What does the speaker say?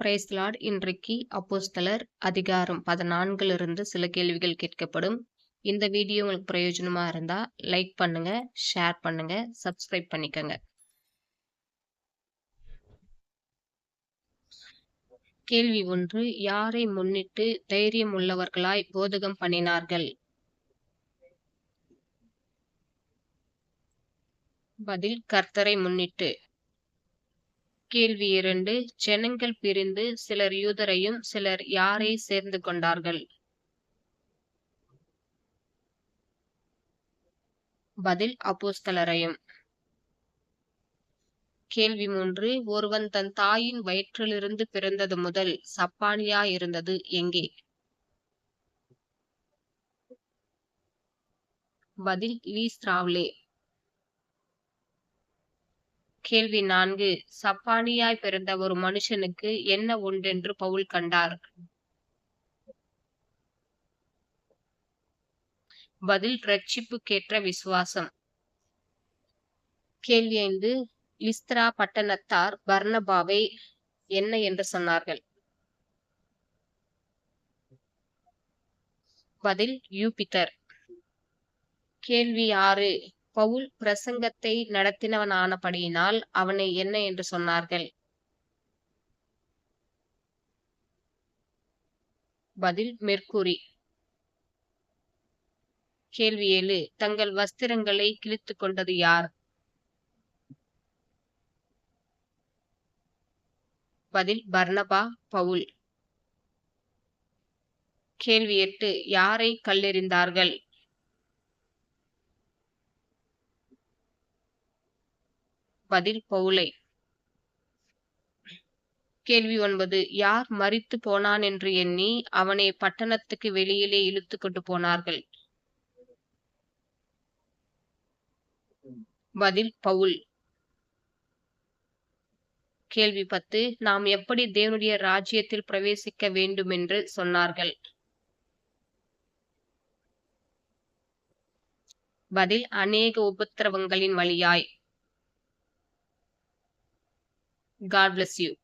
பிரைஸ்லாட் இன்றைக்கு அப்போஸ்தலர் அதிகாரம் பதினான்கிலிருந்து சில கேள்விகள் கேட்கப்படும். இந்த வீடியோ உங்களுக்கு பிரயோஜனமா இருந்தா லைக் பண்ணுங்க ஷேர் பண்ணுங்க சப்ஸ்கிரைப் பண்ணிக்கோங்க. கேள்வி ஒன்று யாரை முன்னிட்டு தைரியம் உள்ளவர்களாய் போதகம் பண்ணினார்கள்? பதில் கர்த்தரை முன்னிட்டு. கேள்வி இரண்டு. ஜனங்கள் பிரிந்து சிலர் யூதரையும் சிலர் யாரை சேர்ந்து கொண்டார்கள்? பதில் அப்போஸ்தலரையும். கேள்வி மூன்று. ஒருவன் தன் தாயின் வயிற்றிலிருந்து பிறந்தது முதல் சப்பானியா இருந்தது எங்கே? பதில் லீஸ்ராவ்லே கேள்வி நான்கு. சப்பானியாய் பிறந்த ஒரு மனுஷனுக்கு என்ன ஒன்றென்று பவுல் கண்டார்? பதில் ரட்சிப்புக்கேற்ற விசுவாசம். கேள்வி ஐந்து. லிஸ்திரா பட்டணத்தார் பர்ணபாவை என்ன என்று சொன்னார்கள்? பதில் யூபித்தர் கேள்வி ஆறு. பவுல் பிரசங்கத்தை நடத்தினவனானபடியினால் அவனை என்ன என்று சொன்னார்கள்? பதில் மெர்க்குரி. கேள்வி ஏழு. தங்கள் வஸ்திரங்களை கிழித்து கொண்டது யார்? பதில் பர்னபா பவுல். கேள்வி எட்டு. யாரை கல்லெறிந்தார்கள்? பதில் பவுலை. கேள்வி ஒன்பது. யார் மறித்து போனான் என்று எண்ணி அவனை பட்டணத்துக்கு வெளியிலே இழுத்து கொண்டு போனார்கள்? பதில் பவுல். கேள்வி பத்து. நாம் எப்படி தேவனுடைய ராஜ்யத்தில் பிரவேசிக்க வேண்டும் என்று சொன்னார்கள்? பதில் அநேக உபத்திரவங்களின் வழியாய். God bless you.